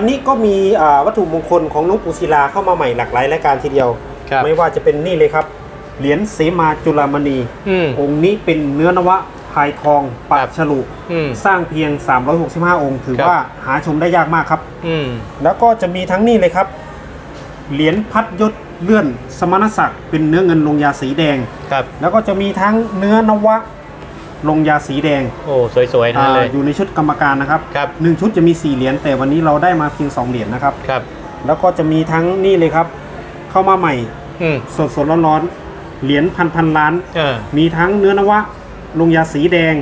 อันนี้ก็มีอ่าวัตถุมงคลของหลวงปู่ศิลาเข้ามาใหม่หลากหลายรายการทีเดียว ครับ ไม่ว่าจะเป็นนี่เลยครับ เหรียญเสมาจุลามณี อืม องค์นี้เป็นเนื้อนวะพายทองปัครักบฉลุ อืม สร้างเพียง 365 องค์ ถือครับ ว่าหาชมได้ยากมากครับ อืม แล้วก็จะมีทั้งนี่เลยครับ เหรียญพัดยศเลื่อนสมณศักดิ์เป็นเนื้อเงินลงยาสีแดง ครับ แล้วก็จะมีทั้งเนื้อนวะ ลงยาสีแดงโอ้สวยๆทั้งนั้นเลย อาอยู่ในชุดกรรมการนะครับครับ หนึ่งชุดจะมีสี่เหรียญแต่วันนี้เราได้มาเพียงสองเหรียญนะครับ ครับ แล้วก็จะมีทั้งนี่เลยครับ เข้ามาใหม่อืมสดสดๆร้อนๆเหรียญพันพันล้าน เออ มีทั้งเนื้อนวะลงยาสีแดง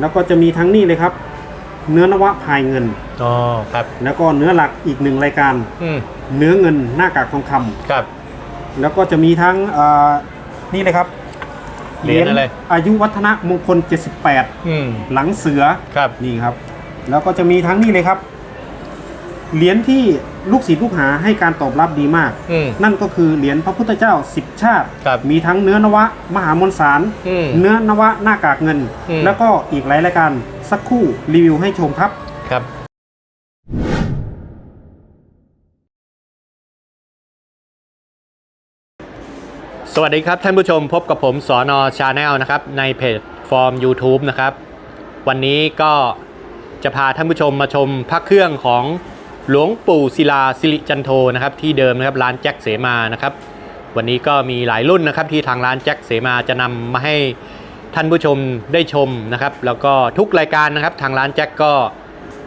แล้วก็จะมีทั้งนี่เลยครับ เนื้อนวะพายเงิน อ๋อ ครับ แล้วก็เนื้อหลักอีกหนึ่งรายการ อืมเนื้อเงินหน้ากากทองคำครับ แล้วก็จะมีทั้งเอ่อนี่เลยครับ เหรียญอะไร อายุวัฒนะมงคล 78 อืม หลังเสือครับ นี่ครับ แล้วก็จะมีทั้งนี่เลยครับ เหรียญที่ลูกศิษย์ลูกหาให้การตอบรับดีมาก อืม นั่นก็คือเหรียญพระพุทธเจ้าสิบชาติ ครับมีทั้งเนื้อนวะ มหามนสาร อืมเนื้อนวะหน้ากากเงิน อืม แล้วก็อีกหลายรายการสักครู่รีวิวให้ชมครับ ครับ สวัสดีครับท่านผู้ชมพบกับผมสอนอชาแนลนะครับในเพจฟอร์ม YouTube นะครับ วันนี้ก็จะพาท่านผู้ชมมาชมพระเครื่องของหลวงปู่ศิลาสิริจันโทนะครับที่เดิมนะครับร้านแจ็คเสมานะครับ วันนี้ก็มีหลายรุ่นนะครับที่ทางร้านแจ็คเสมาจะนำมาให้ท่านผู้ชมได้ชมนะครับ แล้วก็ทุกรายการนะครับทางร้านแจ็คก็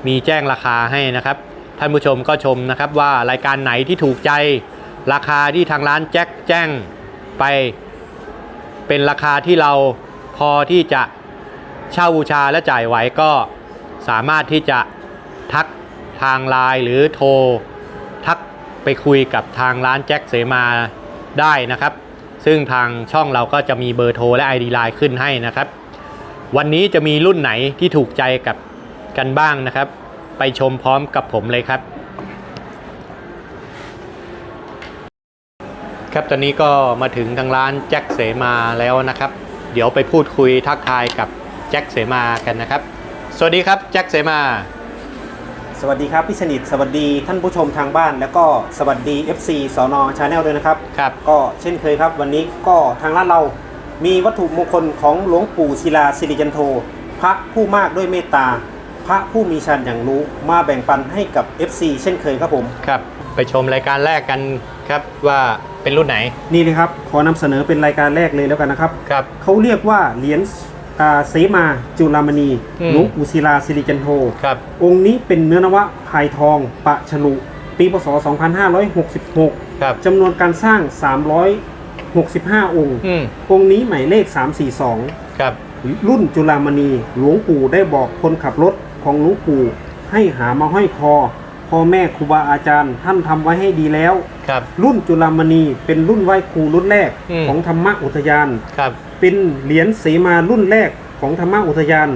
มีแจ้งราคาให้นะครับ ท่านผู้ชมก็ชมนะครับว่ารายการไหนที่ถูกใจราคาที่ทางร้านแจ็คแจ้ง ไปเป็นราคาที่เราพอที่จะเช่าบูชาและจ่ายไหวก็สามารถที่จะทักทางไลน์หรือโทร ทักไปคุยกับทางร้านแจ็คเสมาได้นะครับ ซึ่งทางช่องเราก็จะมีเบอร์โทรและ ID ไลน์ขึ้นให้นะครับ วันนี้จะมีรุ่นไหนที่ถูกใจกับกันบ้างนะครับ ไปชมพร้อมกับผมเลยครับ ครับตอนนี้ก็มาถึงทางร้านแจ็คเสมาแล้วนะครับ เดี๋ยวไปพูดคุยทักทายกับแจ็คเสมากันนะครับ สวัสดีครับแจ็คเสมา สวัสดีครับพี่สนิทสวัสดีท่านผู้ชมทางบ้าน แล้วก็สวัสดี FC สอนอชาแนลด้วยนะครับ ครับ ก็เช่นเคยครับ วันนี้ก็ทางร้านเรามีวัตถุมงคลของหลวงปู่ศิลาสิริจันโท พระผู้มากด้วยเมตตา พระผู้มีชันอย่างรู้มาแบ่งปันให้กับ FC เช่นเคยครับผม ครับ ไปชมรายการแรกกันครับว่า เป็นรุ่นไหน นี่เลยครับ ขอนำเสนอเป็นรายการแรกเลยแล้วกันนะครับ ครับ เขาเรียกว่าเหรียญอ่าเสมาจุลามณีอืม หลวงปู่ศิลาสิริจันโท ครับ องค์นี้เป็นเนื้อนวะพายทองปะฉลุ ปีพศ 2566ครับ จำนวนการสร้าง 365 องค์ อืม องค์นี้หมายเลข 342 ครับ รุ่นจุลามณีหลวงปู่ได้บอกคนขับรถของหลวงปู่ให้หามาห้อยคอ พ่อแม่ครูบาอาจารย์ ท่านทำไว้ให้ดีแล้ว ครับ รุ่นจุลามณีเป็นรุ่นไหว้ครูรุ่นแรกอืม ของธรรมอุทยาน ครับ เป็นเหรียญเสมารุ่นแรกของธรรมอุทยาน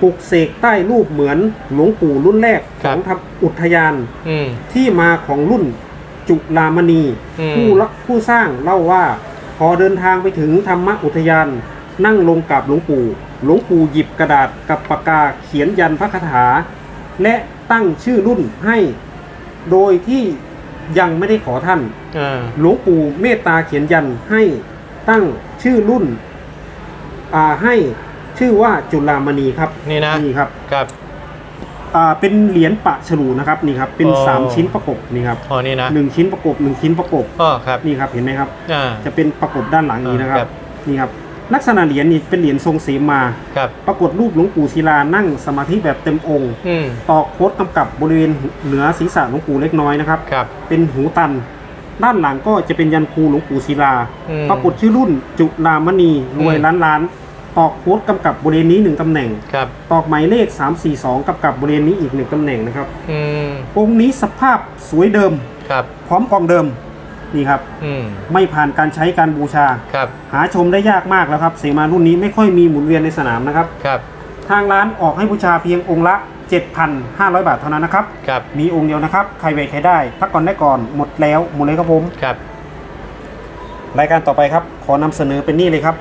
ปลุกเสกใต้รูปเหมือนหลวงปู่รุ่นแรกของธรรมอุทยาน อืม ที่มาของรุ่นจุลามณี อืม ผู้รักผู้สร้างเล่าว่า พอเดินทางไปถึงธรรมอุทยาน นั่งลงกับหลวงปู่ หลวงปู่หยิบกระดาษกับปากกาเขียนยันพระคาถา และ ตั้งชื่อรุ่นให้ โดยที่ยังไม่ได้ขอท่าน อ่า หลวงปู่เมตตาเขียนยันให้ตั้งชื่อรุ่น อ่าให้ชื่อว่าจุลามณีครับนี่นะ นี่ครับ ครับ อ่าเป็นเหรียญปะฉลูนะครับนี่ครับ เป็นอ๋อ สามชิ้นประกบนี่ครับอ๋อนี่นะหนึ่งชิ้นประกบหนึ่งชิ้นประกบ อ๋อครับ นี่ครับเห็นไหมครับ อ่า จะเป็นประกบด้านหลังนี้นะครัครับ บ นี่ครับ ลักษณะเหรียญนี่เป็นเหรียญทรงเสมา ครับ ปรากฏรูปหลวงปู่ศิลานั่งสมาธิแบบเต็มองค์ อืม ตอกโคดกำกับบริเวณเหนือศีรษะหลวงปู่เล็กน้อยนะครับ ครับ เป็นหูตัน ด้านหลังก็จะเป็นยันครูหลวงปู่ศิลา อืมปรากฏชื่อรุ่นจุลามณีรวยอืม ล้านล้าน ตอกโคดกำกับบริเวณนี้หนึ่งตำแหน่ง ครับ ตอกหมายเลข 342กำกับบริเวณนี้อีกหนึ่งตำแหน่งนะครับ อืม องค์นี้สภาพสวยเดิม ครับ พร้อมกองเดิม นี่ครับ อืมไม่ผ่านการใช้การบูชา ครับหาชมได้ยากมากแล้วครับ เสมารุ่นนี้ไม่ค่อยมีหมุนเวียนในสนามนะครับ ครับทางร้านออกให้บูชาเพียงองค์ละ 7,500 บาทเท่านั้นนะครับ ครับมีองค์เดียวนะครับ ใครเวทใครได้พักก่อนได้ก่อน หมดแล้วหมดเลยครับผม ครับ รายการต่อไปครับ ขอนำเสนอเป็นนี่เลยครับ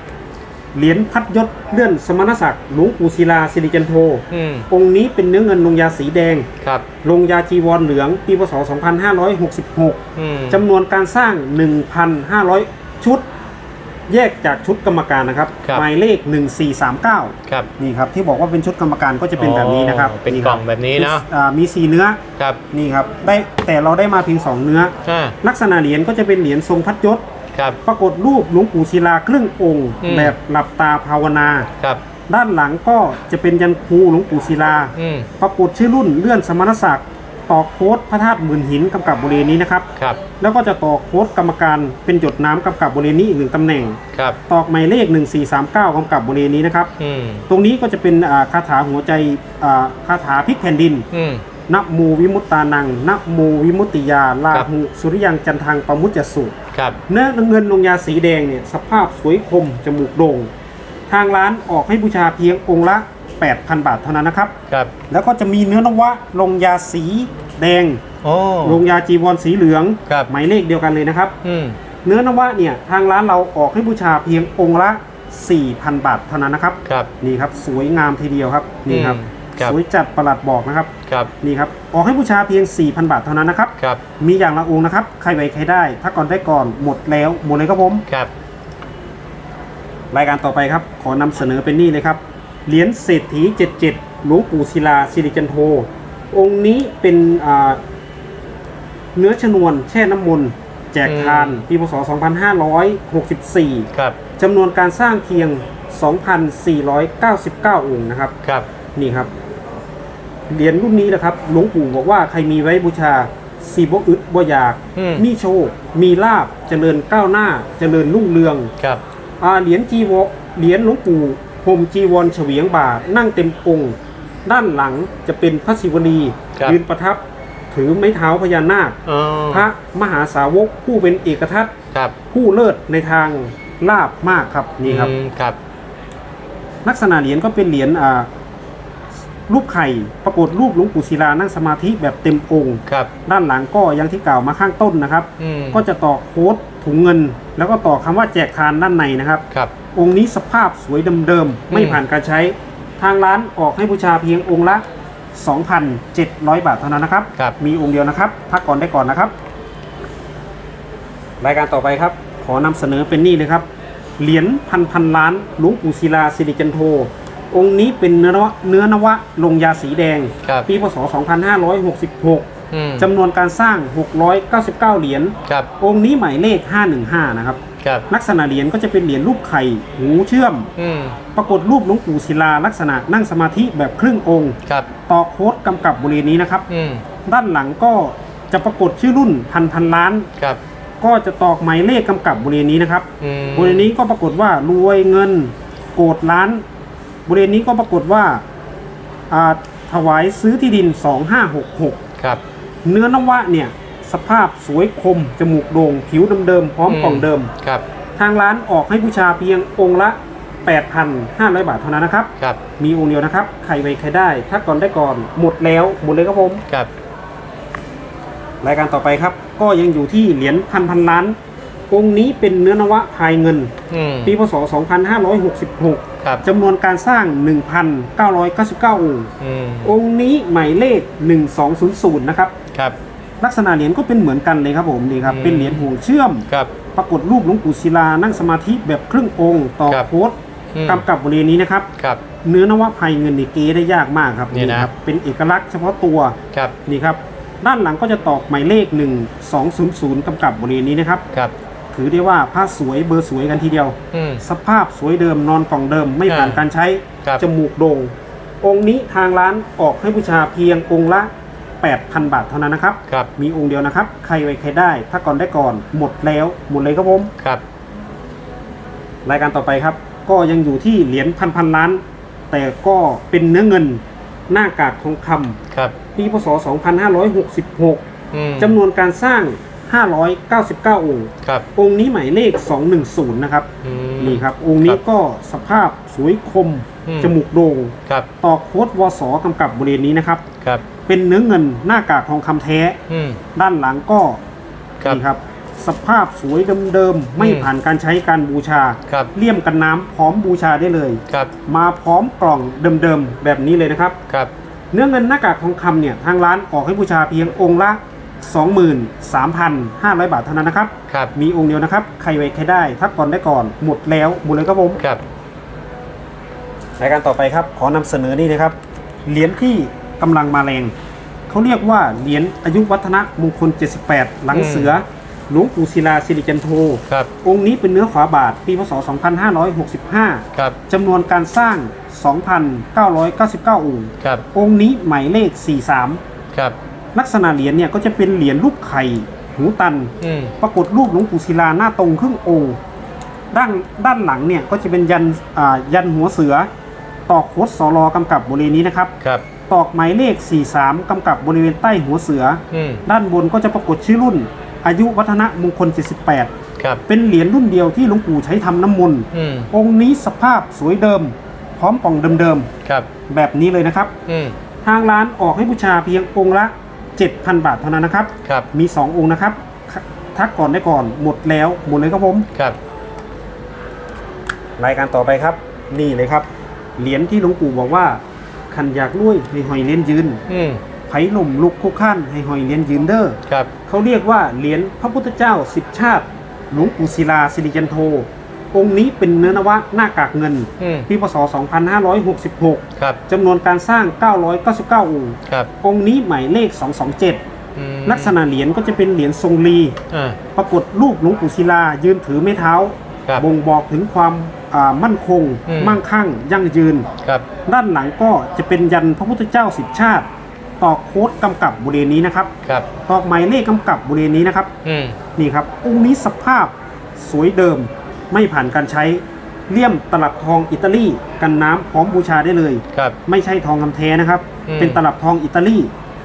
เหรียญพัดยศเลื่อนสมณศักดิ์หลวงปู่ศิลาสิริจันโท อืมองค์นี้เป็นเนื้อเงินลงยาสีแดง ครับ ลงยาจีวรเหลือง ปีพศ 2566 อืมจำนวนการสร้าง 1,500 ชุด แยกจากชุดกรรมการนะครับ ครับ หมายเลข 1439 ครับ นี่ครับ ที่บอกว่าเป็นชุดกรรมการก็จะเป็นแบบนี้นะครับอ๋อเป็นคกรัล่องแบบนี้นะอ่ามีสีเนื้อ ครับนี่ครับ ได้แต่เราได้มาเพียงสองเนื้อ อ่าลักษณะเหรียญก็จะเป็นเหรียญทรงพัดยศ ครับ ปรากฏรูปหลวงปู่ศิลาครึ่งองค์อืม แบบหลับตาภาวนา ครับด้านหลังก็จะเป็นยันคูหลวงปู่ศิลา อืมปรากฏชื่อรุ่นเลื่อนสมณศักดิ์ต่อโค้ดพระธาตุหมื่นหินกำกับบริเวณนี้นะครับ ครับแล้วก็จะต่อโค้ดกรรมการเป็นหยดน้ำกำกับบริเวณนี้อีกหนึ่งตำแหน่ง ครับตอกหมายเลข 1439กำกับบริเวณนี้นะครับ อืมตรงนี้ก็จะเป็นอ่าคาถาหัวใจอ่าคาถาพลิกแผ่นดิน อืม นะโมวิมุตตานังนะโมวิมุตติยาลาครับหุสุริยังจันทังปมุจจสุครับเนื้อเงินลงยาสีแดงเนี่ยสภาพสวยคมจมูกโด่งทางร้านออกให้บูชาเพียงองค์ละ 8,000 บาทเท่านั้นนะครับครับ แล้วก็จะมีเนื้อนวะลงยาสีแดงโอ้ลงยาจีวรสีเหลืองครับหมายเลขเดียวกันเลยนะครับอืมเนื้อนวะเนี่ยทางร้านเราออกให้บูชาเพียงองค์ละ 4,000 บาทเท่านั้นนะครับครับนี่ครับสวยงามทีเดียวครับนี่ครับอืม ครับ สวยจัดประหลัดบอกนะครับ ครับนี่ครับ ออกให้บูชาเพียง 4,000 บาทเท่านั้นนะครับ ครับมีอย่างละองค์นะครับ ใครไวใครได้ ถ้าก่อนได้ก่อน หมดแล้ว หมดเลยครับผม ครับ รายการต่อไปครับ ขอนำเสนอเป็นนี่เลยครับ เหรียญเศรษฐี 77 หลวงปู่ศิลาสิริจันโท องค์นี้เป็นอ่าเนื้อชนวนแช่น้ำมนต์แจกทานปีพศ 2564 ครับ จำนวนการสร้างเพียง 2,499 องค์นะครับ ครับ นี่ครับ เหรียญรุ่นนี้นะครับหลวงปู่บอกว่าใครมีไว้บูชาสีบอึดบ่อยาก อืม มีโชค มีลาบเจริญก้าวหน้า เจริญรุ่งเรือง ครับ อ่าเหรียญจีวรเหรียญหลวงปู่ห่มจีวรเฉวียงบ่านั่งเต็มองค์ ด้านหลังจะเป็นพระศิวลีครับ ยืนประทับ ถือไม้เท้าพญานาค อ๋อพระมหาสาวกผู้เป็นเอกทัศน์ครับผู้เลิศในทางลาบมากครับนี่ครับ อืมครับ ลักษณะเหรียญก็เป็นเหรียญอ่า รูปไข่ปรากฏรูปหลวงปู่ศิลานั่งสมาธิแบบเต็มองค์ครับ ด้านหลังก็อยังที่กล่าวมาข้างต้นนะครับ อืมก็จะต่อโค้ดถุงเงิน แล้วก็ต่อคำว่าแจกทานด้านในนะครับ ครับ องค์นี้สภาพสวยเดิมๆ ไม่อืมผ่านการใช้ ทางร้านออกให้บูชาเพียงองค์ละ 2,700 บาทเท่านั้นนะครับ ครับ มีองค์เดียวนะครับพักก่อนได้ก่อนนะครับ รายการต่อไปครับ ขอนำเสนอเป็นนี่เลยครับ เหรียญพันพันล้านหลวงปู่ศิลาสิริจันโท องค์นี้เป็นเนื้อนวะเนื้อนวะลงยาสีแดง ครับปีพศ 2566อืมจำนวนการสร้าง 699 เหรียญ ครับองค์นี้หมายเลข 515 นะครับ ครับลักษณะเหรียญก็จะเป็นเหรียญรูปไข่ หูเชื่อม อืมปรากฏรูปหลวงปู่ศิลาลักษณะนั่งสมาธิแบบครึ่งองค์ ครับต่อโค้ดกำกับบริเวณนี้นะครับ อืมด้านหลังก็จะปรากฏชื่อรุ่นพันพันล้าน ครับก็จะตอกหมายเลขกำกับบริเวณนี้นะครับ อืมบริเวณนี้ก็ปรากฏว่ารวยเงิน โกดล้าน บริเวณนี้ก็ปรากฏว่าอ่าถวายซื้อที่ดิน 2566 ครับ เนื้อนวะเนี่ยสภาพสวยคม จมูกโด่งผิวเดิมๆพร้อมกล่องเดิมครับ ทางร้านออกให้บูชาเพียงองค์ละ 8,500 บาทเท่านั้นนะครับครับ มีองค์เดียวนะครับ ใครไวใครได้ ถ้าก่อนได้ก่อนหมดแล้วหมดเลยครับผมครับ รายการต่อไปครับ ก็ยังอยู่ที่เหรียญพันพันล้าน องค์นี้เป็นเนื้อนวะพายเงินอืมปีพศ 2566 ครับจำนวนการสร้าง 1,999 องค์ อืมองค์นี้หมายเลข 1200 นะครับ ครับ ลักษณะเหรียญก็เป็นเหมือนกันเลยครับผมนี่ครับ อืม เป็นเหรียญห่วงเชื่อม ครับ ปรากฏรูปหลวงปู่ศิลานั่งสมาธิแบบครึ่งองค์ต่อครับโค้ดอืม กำกับบริเวณนี้นะครับ ครับ เนื้อนวะภัยเงินนี่เก๋ได้ยากมากครับนี่นะ ครับเป็นเอกลักษณ์เฉพาะตัว ครับ นี่ครับ ด้านหลังก็จะตอกหมายเลข 1200 กำกับบริเวณนี้นะครับ ครับ ถือได้ว่าผ้าสวยเบอร์สวยกันทีเดียว อืม สภาพสวยเดิมนอนกล่องเดิมไม่ผ่านอ่าการใช้ครับ จมูกโด่งองค์นี้ทางร้านออกให้บูชาเพียงองค์ละ 8,000 บาทเท่านั้นนะครับ ครับมีองค์เดียวนะครับ ใครไว้ใครได้ ถ้าก่อนได้ก่อนหมดแล้วหมดเลยครับผม ครับ รายการต่อไปครับ ก็ยังอยู่ที่เหรียญพันพันล้าน แต่ก็เป็นเนื้อเงินหน้ากากทองคำครับ ปีพศ 2566 อืมจำนวนการสร้าง 599 องค์ ครับ องค์นี้หมายเลข 210 นะครับ อืม นี่ครับ องค์นี้ก็สภาพสวยคม อืม จมูกโด่งครับ ต่อโค้ดวสกำกับบริเวณนี้นะครับ ครับ เป็นเนื้อเงินหน้ากากทองคำแท้ อืม ด้านหลังก็ครับ นี่ครับ สภาพสวยเดิมๆ ไม่อืมผ่านการใช้การบูชา ครับ เลี่ยมกันน้ำพร้อมบูชาได้เลย ครับ มาพร้อมกล่องเดิมๆ แบบนี้เลยนะครับ ครับ เนื้อเงินหน้ากากทองคำเนี่ยทางร้านออกให้บูชาเพียงองค์ละ 23,500 บาทเท่านั้นนะครับ ครับ มีองค์เดียวนะครับ ใครไว้ใครได้ทักก่อนได้ก่อน หมดแล้ว หมดเลยครับผมครับ รายการต่อไปครับ ขอนำเสนอนี่นะครับ เหรียญที่กำลังมาแรง เขาเรียกว่า เหรียญอายุวัฒนะมงคล 78 หลังอืมเสือ หลวงปู่ศิลาสิริจันโท ครับ องค์นี้เป็นเนื้อฝาบาท ปีพศ 2565 ครับ จำนวนการสร้าง 2,999 องค์ ครับ องค์นี้หมายเลข 43 ครับ ลักษณะเหรียญเนี่ยก็จะเป็นเหรียญรูปไข่หูตัน อืมปรากฏรูปหลวงปู่ศิลาหน้าตรงครึ่งองค์ ด้านด้านหลังเนี่ยก็จะเป็นยันอ่ายันหัวเสือ ตอกโคดสอรอกำกับบริเวณนี้นะครับ ครับ ตอกหมายเลข 43 กำกับบริเวณใต้หัวเสือ อืมด้านบนก็จะปรากฏชื่อรุ่น อายุวัฒนะมงคล 78 ครับ เป็นเหรียญรุ่นเดียวที่หลวงปู่ใช้ทำน้ำมนต์ อืมองค์นี้สภาพสวยเดิม พร้อมป่องเดิมครับ ๆ แบบนี้เลยนะครับ อืมทางร้านออกให้บูชาเพียงองค์ละ 7,000 บาทเท่านั้นนะครับ ครับ มี 2 องค์นะครับ ทักก่อนได้ก่อนหมดแล้วหมดเลยครับผม ครับ รายการต่อไปครับ นี่เลยครับ เหรียญที่หลวงปู่บอกว่าขันอยากรวยให้หอยเลี้ยนยืนอืมไผ่หล่มลุกคุกขั้นให้หอยเลี้ยนยืนเด้อครับ เขาเรียกว่าเหรียญพระพุทธเจ้าสิบชาติ หลวงปู่ศิลาสิริจันโท องค์นี้เป็นเนื้อนวะหน้ากากเงินอืม ปีพศ 2566ครับ จำนวนการสร้าง 999 องค์ ครับองค์นี้หมายเลข 227 อืมลักษณะเหรียญก็จะเป็นเหรียญทรงลี อ่า ปรากฏรูปหลวงปู่ศิลายืนถือไม้เท้า ครับบ่งบอกถึงความอ่ามั่นคง อืม มั่งคั่ง ยั่งยืน ครับ ด้านหลังก็จะเป็นยันพระพุทธเจ้าสิบชาติ ตอกโค้ดกำกับบริเวณนี้นะครับ ครับ ตอกหมายเลขกำกับบริเวณนี้นะครับ อืม นี่ครับองค์นี้สภาพสวยเดิม ไม่ผ่านการใช้เลี่ยมตลับทองอิตาลีกันน้ำพร้อมบูชาได้เลย ครับ ไม่ใช่ทองคำแท้นะครับ อืม เป็นตลับทองอิตาลี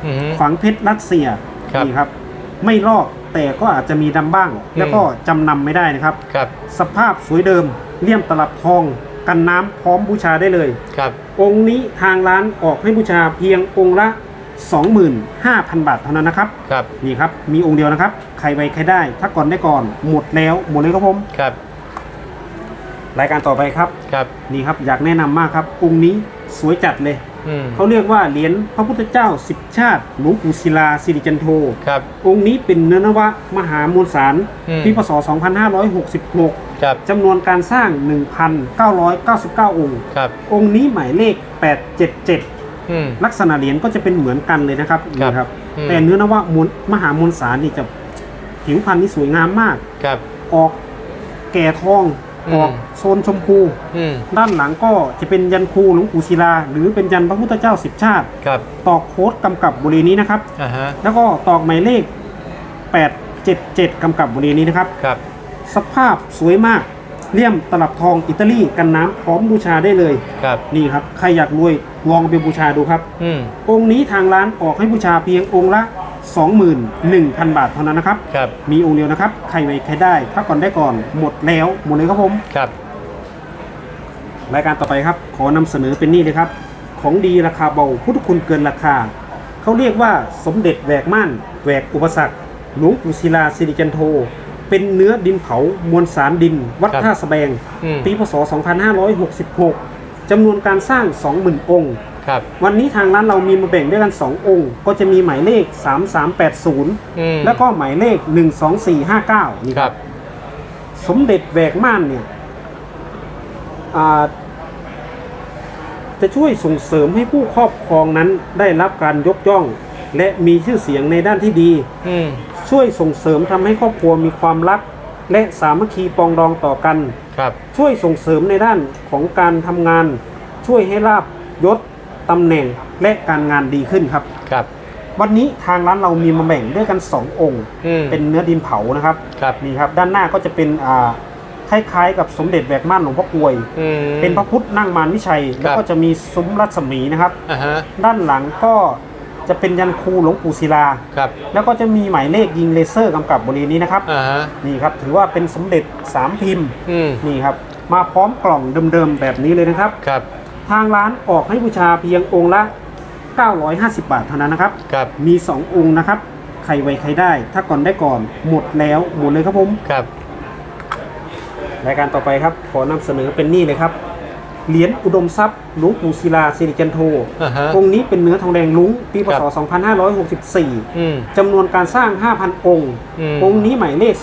อืมฝังเพชรรัสเซียครับ นี่ครับ ไม่ลอกแต่ก็อาจจะมีดำบ้าง แล้วก็จำนำไม่ได้นะครับ ครับสภาพสวยเดิมเลี่ยมตลับทองกันน้ำพร้อมบูชาได้เลย ครับองค์นี้ทางร้านออกให้บูชาเพียงองค์ละ 25,000 บาทเท่านั้นนะครับครับนี่ครับมีองค์เดียวนะครับ ใครไว้ใครได้ ถ้าก่อนได้ก่อนหมดแล้วหมดเลยครับผม ครับ รายการต่อไปครับครับนี่ครับอยากแนะนำมากครับองค์นี้สวยจัดเลยอืมเขาเรียกว่าเหรียญพระพุทธเจ้าสิบชาติหลวงปู่ศิลาสิริจันโทครับองค์นี้เป็นเนื้อนวะมหามวลสารอืมปีพศ 2566ครับจำนวนการสร้าง 1,999 องค์ครับองค์นี้หมายเลข 877อืมลักษณะเหรียญก็จะเป็นเหมือนกันเลยนะครับครับนี่ครับอืมแต่เนื้อนวะมวลมหามวลสารนี่จะผิวพรรณนี่สวยงามมากครับออกแก่ทอง อืมออกโซนชมพูอืมด้านหลังก็จะเป็นยันคูหลวงปู่ศิลา หรือเป็นยันพระพุทธเจ้าสิบชาติครับตอกโค้ดกำกับบริเวณนี้นะครับอ่าฮะแล้วก็ตอกหมายเลข 877กำกับบริเวณนี้นะครับครับสภาพสวยมากเลี่ยมตลับทองอิตาลีกันน้ำพร้อมบูชาได้เลยครับนี่ครับ ใครอยากรวยลองไปบูชาดูครับอืมองค์นี้ทางร้านออกให้บูชาเพียงองค์ละ 21,000 บาทเท่านั้นนะครับ ครับ มีองค์เดียวนะครับ ใครไว้ใครได้ ถ้าก่อนได้ก่อน หมดแล้ว หมดเลยครับผม ครับ รายการต่อไปครับ ขอนำเสนอเป็นนี่เลยครับ ของดีราคาเบา พุทธคุณเกินราคา เขาเรียกว่าสมเด็จแหวกม่าน แหวกอุปสรรค หลวงปู่ศิลาสิริจันโท เป็นเนื้อดินเผา มวลสารดิน วัดครับท่าสแบง อืม ปีพศ 2566จำนวนการสร้าง 20,000 องค์ ครับวันนี้ทางร้านเรามีมาแบ่งด้วยกัน 2 องค์ ก็จะมีหมายเลข 3380อืมแล้วก็หมายเลข 12459 นี่คครัรับบสมเด็จแหวกม่านเนี่ยอ่าจะช่วยส่งเสริมให้ผู้ครอบครองนั้นได้รับการยกย่อง และมีชื่อเสียงในด้านที่ดีอืมช่วยส่งเสริมทำให้ครอบครัวมีความรัก และสามัคคีปรองดองต่อกันครับช่วยส่งเสริมในด้านของการทำงาน ช่วยให้ลาบยศ ตำแหน่งและการงานดีขึ้นครับ ครับ วันนี้ทางร้านเรามีมาแบ่งด้วยกัน 2 องค์ อืม เป็นเนื้อดินเผานะครับครับ นี่ครับ ด้านหน้าก็จะเป็นอ่าคล้ายๆ กับสมเด็จแหวกม่านหลวงพ่อกลวย อืม เป็นพระพุทธนั่งมารวิชัย แล้วก็จะมีซุ้มรัศมีนะครับ อ่าฮะ ด้านหลังก็จะเป็นยันคูหลวงปู่ศิลา ครับ แล้วก็จะมีหมายเลขยิงเลเซอร์กำกับบริเวณนี้นะครับ อ่าฮะ นี่ครับถือว่าเป็นสมเด็จสามพิมพ์ อืม นี่ครับ มาพร้อมกล่องเดิมๆแบบนี้เลยนะครับ ครับ ทางร้านออกให้บูชาเพียงองค์ละ 950 บาทเท่านั้นนะครับ ครับ มี 2 องค์นะครับรไวใครได้ ถ้าก่อนได้ก่อน หมดแล้วหมดเลยครับผม ครับ รายการต่อไปครับ ขอนำเสนอเป็นนี่เลยครับ เหรียญอุดมทรัพย์หลวงปู่ศิลาสิริจันโทอ่าฮะองค์นี้เป็นเนื้อทองแดงลุงปีพครัศ บ 2564 อืม จำนวนการสร้าง 5,000 องค์ อืม องค์นี้หมายเลข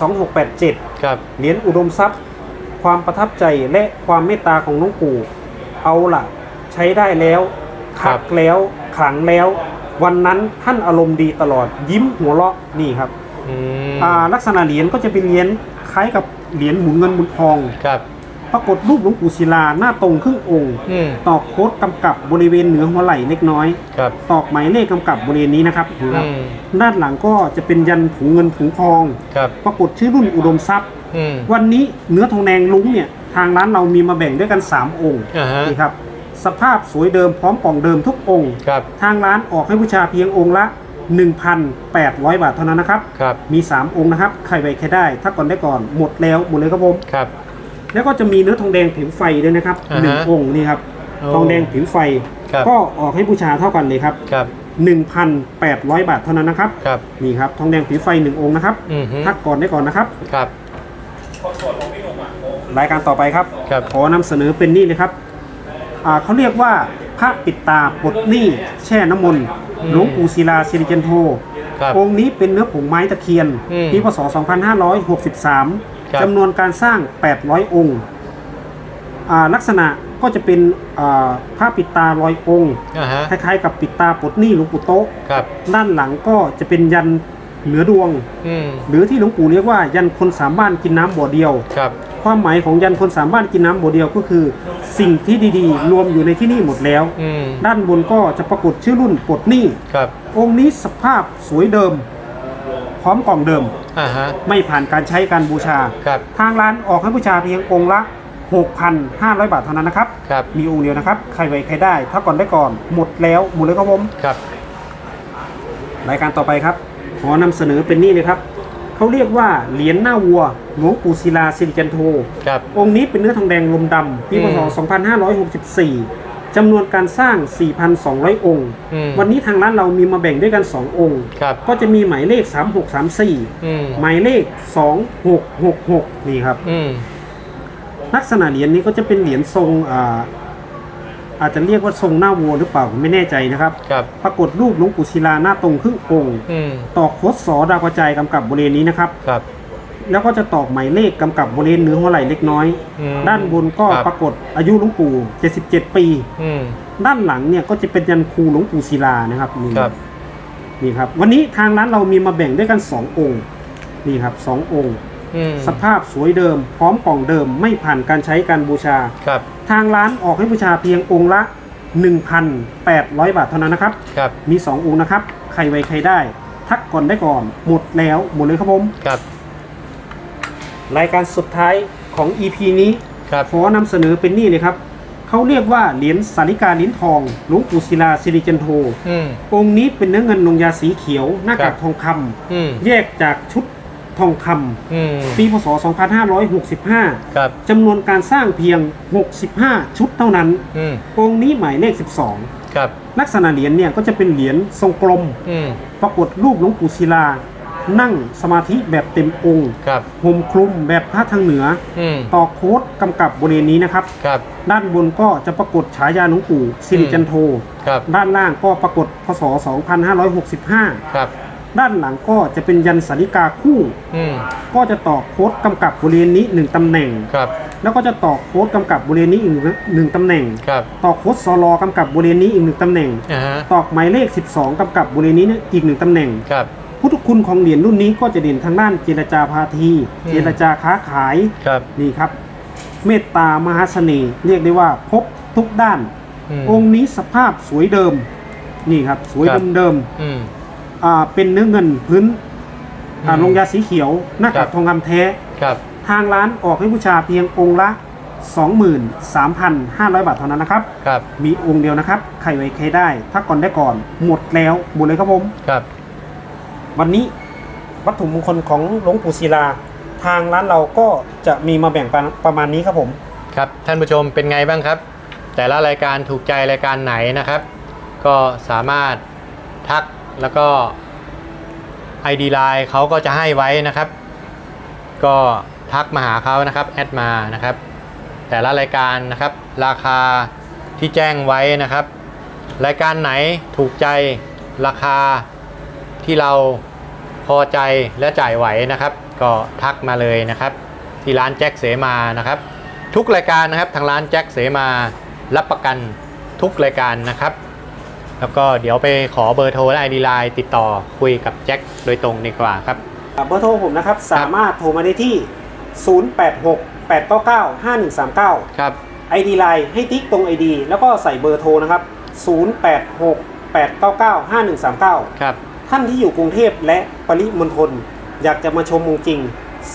2687 ครับ เหรียญอุดมทรัพย์ ความประทับใจและความเมตตาของหลวงปู่ เอาล่ะ ใช้ได้แล้วคักแล้วขลังแล้ว วันนั้นท่านอารมณ์ดีตลอด ยิ้มหัวเราะนี่ครับอืมอ่าลักษณะเหรียญก็จะเป็นเหรียญคล้ายกับเหรียญหมุนเงินหมุนทองครับปรากฏรูปหลวงปู่ศิลาหน้าตรงครึ่งองค์อืมตอกโค้ดกำกับบริเวณเหนือหัวไหล่เล็กน้อยครับตอกหมายเลขกำกับบริเวณนี้นะครับอืมด้านหลังก็จะเป็นยันถุงเงินถุงทองครับปรากฏชื่อรุ่นอุดมทรัพย์อืมวันนี้เนื้อทองแดงลุ้งเนี่ยทางร้านเรามีมาแบ่งด้วยกัน 3 องค์อ่าฮะนี่ครับ สภาพสวยเดิมพร้อมกล่องเดิมทุกองค์ ครับ ทางร้านออกให้บูชาเพียงองค์ละ 1,800 บาทเท่านั้นนะครับ ครับ มี 3 องค์นะครับ ใครไว้ใครได้ ถ้าก่อนได้ก่อนหมดแล้วหมดเลยครับผม ครับ แล้วก็จะมีเนื้อทองแดงผิวไฟด้วยนะครับอ่าฮะหนึ่งองค์นี่ครับ โอ้ทองแดงผิวไฟ ครับ ก็ออกให้บูชาเท่ากันเลยครับ ครับ 1,800 บาทเท่านั้นนะครับ ครับ นี่ครับทองแดงผิวไฟหนึ่งองค์นะครับอืมฮึถ้าก่อนได้ก่อนนะครับ ครับ รายการต่อไปครับ ครับ ขอนำเสนอเป็นนี่เลยครับอ่า เขาเรียกว่าพระปิดตาปลดหนี้แช่น้ำมนต์หลวงปู่ศิลาสิริจันโทครับองค์นี้เป็นเนื้อผงไม้ตะเคียนอืมปีพศ ครับ 2563จำนวนการสร้าง 800 องค์อ่าลักษณะก็จะเป็นอ่าพระปิดตาลอยองค์ อ่าฮะคล้ายๆ กับปิดตาปลดหนี้หลวงปู่โต๊ะ ครับ ด้านหลังก็จะเป็นยัน เหนือดวง อืมหรือที่หลวงปู่เรียกว่ายันคนสามบ้านกินน้ำบ่อเดียว ครับ ความหมายของยันคนสามบ้านกินน้ำบ่อเดียวก็คือ สิ่งที่ดีๆ รวมอยู่ในที่นี่หมดแล้ว อืมด้านบนก็จะปรากฏชื่อรุ่นปลดหนี้ ครับองค์นี้สภาพสวยเดิม พร้อมกล่องเดิม อ่าฮะไม่ผ่านการใช้การบูชา ครับทางร้านออกให้บูชาเพียงองค์ละ 6,500 บาทเท่านั้นนะครับ ครับมีองค์เดียวนะครับ ใครไว้ใครได้ ถ้าก่อนได้ก่อน หมดแล้ว หมดเลยครับผม ครับ รายการต่อไปครับข อนำเสนอเป็นนี่เลยครับเขาเรียกว่าเหรียญหน้าวัวหลวงปู่ศิลาสิริจันโทครับ องค์นี้เป็นเนื้อทองแดงลมดำปีพศอืม2564จำนวนการสร้าง 4,200 องค์อืมวันนี้ทางร้านเรามีมาแบ่งด้วยกัน 2 องค์ครับก็จะมีหมายเลข 3634อืมหมายเลข 2666 นี่ครับอืมลักษณะเหรียญนี้ก็จะเป็นเหรียญทรงอ่า อาจจะเรียกว่าทรงหน้าวัวหรือเปล่าผมไม่แน่ใจนะครับ ครับ ปรากฏรูปหลวงปู่ศิลาหน้าตรงครึ่งองค์อืมตอกโคดสอดาวกระจายกำกับบริเวณนี้นะครับ ครับแล้วก็จะตอกหมายเลขกำกับบริเวณเนื้อหัวไหล่เล็กน้อย อืมด้านบนก็ครับปรากฏอายุหลวงปู่ 77 ปี อืมด้านหลังเนี่ยก็จะเป็นยันครูหลวงปู่ศิลานะครับนี่ครับ นี่ครับ วันนี้ทางร้านเรามีมาแบ่งด้วยกัน 2 องค์ นี่ครับสององค์อืม สภาพสวยเดิม พร้อมกล่องเดิมไม่ผ่านการใช้การบูชา ครับ ทางร้านออกให้บูชาเพียงองค์ละ 1,800 บาทเท่านั้นนะครับ ครับ มี 2 องค์นะครับ ใครไวใครได้ ทักก่อนได้ก่อน หมดแล้วหมดเลยครับผม ครับ รายการสุดท้ายของ EP นี้ครับ ขอนำเสนอเป็นนี่เลยครับ เขาเรียกว่าเหรียญสาริกาลิ้นทองหลวงปู่ศิลาสิริจันโท อืม องค์นี้เป็นเนื้อเงินลงยาสีเขียว หน้าครักาบกทองคำอืม แยกจากชุด ทองคำอืมปีพศ 2565 ครับจำนวนการสร้างเพียง 65 ชุดเท่านั้น อืมองค์นี้หมายเลข ครับ12 ลักษณะเหรียญเนี่ยก็จะเป็นเหรียญทรงกลม อืมปรากฏรูปหลวงปู่ศิลา นั่งสมาธิแบบเต็มองค์ครับห่มคลุมแบบพระทางเหนือ อืมต่อโค้ดกำกับบริเวณนี้นะครับ ครับ ด้านบนก็จะปรากฏฉายาหลวงปู่สิริจันโท ครับด้านล่างก็ปรากฏพศ 2565 ครับ ด้านหลังก็จะเป็นยันสาริกาคู่ อืมก็จะต่อโค้ดกำกับบริเวณนี้หนึ่งตำแหน่ง ครับแล้วก็จะต่อโค้ดกำกับบริเวณนี้อีกหนึ่งหนึ่งตำแหน่ง ครับต่อโค้ดซอลอกำกับบริเวณนี้อีกหนึ่งตำแหน่ง อ่าฮะตอกหมายเลข 12 กำกับบริเวณนี้อีกหนึ่งตำแหน่ง ครับ พุทธคุณของเหรียญรุ่นนี้ก็จะเด่นทางด้านเจรจาพาที อืม เจรจาค้าขายครับนี่ครับ เมตตามหาเสน่ห์เรียกได้ว่าพบทุกด้านอืมองค์นี้สภาพสวยเดิม นี่ครับ สวยครับ เดิมอืมๆ อ่าเป็นเนื้อเงินพื้นอ่าอืมลงยาสีเขียวหน้าครักับบทองคำแท้ ครับทางร้านออกให้บูชาเพียงองค์ละ 23,500 บาทเท่านั้นนะครับ ครับมีองค์เดียวนะครับ ใครไว้ใครได้ ถ้าก่อนได้ก่อน หมดแล้ว หมดเลยครับผม ครับวันนี้วัตถุมงคลของหลวงปู่ศิลา ทางร้านเราก็จะมีมาแบ่งปันประมาณนี้ครับผม ครับท่านผู้ชมเป็นไงบ้างครับ แต่ละรายการถูกใจรายการไหนนะครับ ก็สามารถทัก แล้วก็ ID Line เขาก็จะให้ไว้นะครับ ก็ทักมาหาเขานะครับแอดมานะครับ แต่ละรายการนะครับ ราคาที่แจ้งไว้นะครับ รายการไหนถูกใจราคาที่เราพอใจและจ่ายไหวนะครับ ก็ทักมาเลยนะครับ ที่ร้านแจ็คเสมานะครับ ทุกรายการนะครับทางร้านแจ็คเสมารับประกันทุกรายการนะครับ แล้วก็เดี๋ยวไปขอเบอร์โทรและ ID Line ติดต่อคุยกับแจ็คโดยตรงดีกว่าครับ เบอร์โทรผมนะครับ สามารถโทรมาได้ที่ 086 899 5139 ครับ ID Line ให้ติ๊กตรง ID แล้วก็ใส่เบอร์โทรนะครับ 086 899 5139 ครับ ท่านที่อยู่กรุงเทพและปริมณฑลอยากจะมาชมองค์จริง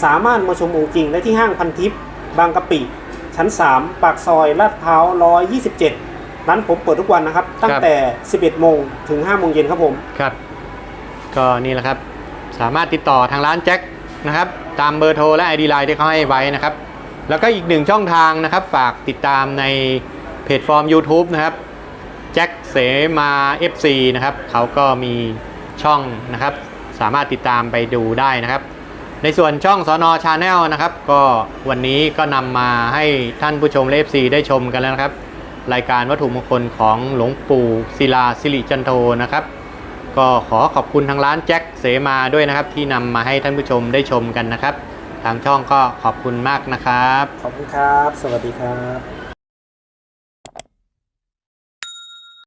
สามารถมาชมองค์จริงได้ที่ห้างพันทิพย์บางกะปิ ชั้น 3 ปากซอยลาดพร้าว127 ร้านผมเปิดทุกวันนะครับ ตั้งแต่ 11 โมงถึง 5 โมงเย็นครับผม ครับ ก็นี่แหละครับ สามารถติดต่อทางร้านแจ็คนะครับ ตามเบอร์โทรและ ID Line ที่เขาให้ไว้นะครับ แล้วก็อีกหนึ่งช่องทางนะครับ ฝากติดตามในเพจฟอร์ม YouTube นะครับแจ็คเสมา FC นะครับเขาก็มีช่องนะครับ สามารถติดตามไปดูได้นะครับ ในส่วนช่องสอนอชาแนลนะครับ ก็วันนี้ก็นำมาให้ท่านผู้ชมเลฟซีได้ชมกันแล้วนะครับ รายการวัตถุมงคลของหลวงปู่ศิลาสิริจันโทนะครับ ก็ขอขอบคุณทางร้านแจ็คเสมาด้วยนะครับ ที่นำมาให้ท่านผู้ชมได้ชมกันนะครับ ทางช่องก็ขอบคุณมากนะครับ ขอบคุณครับ สวัสดีครับ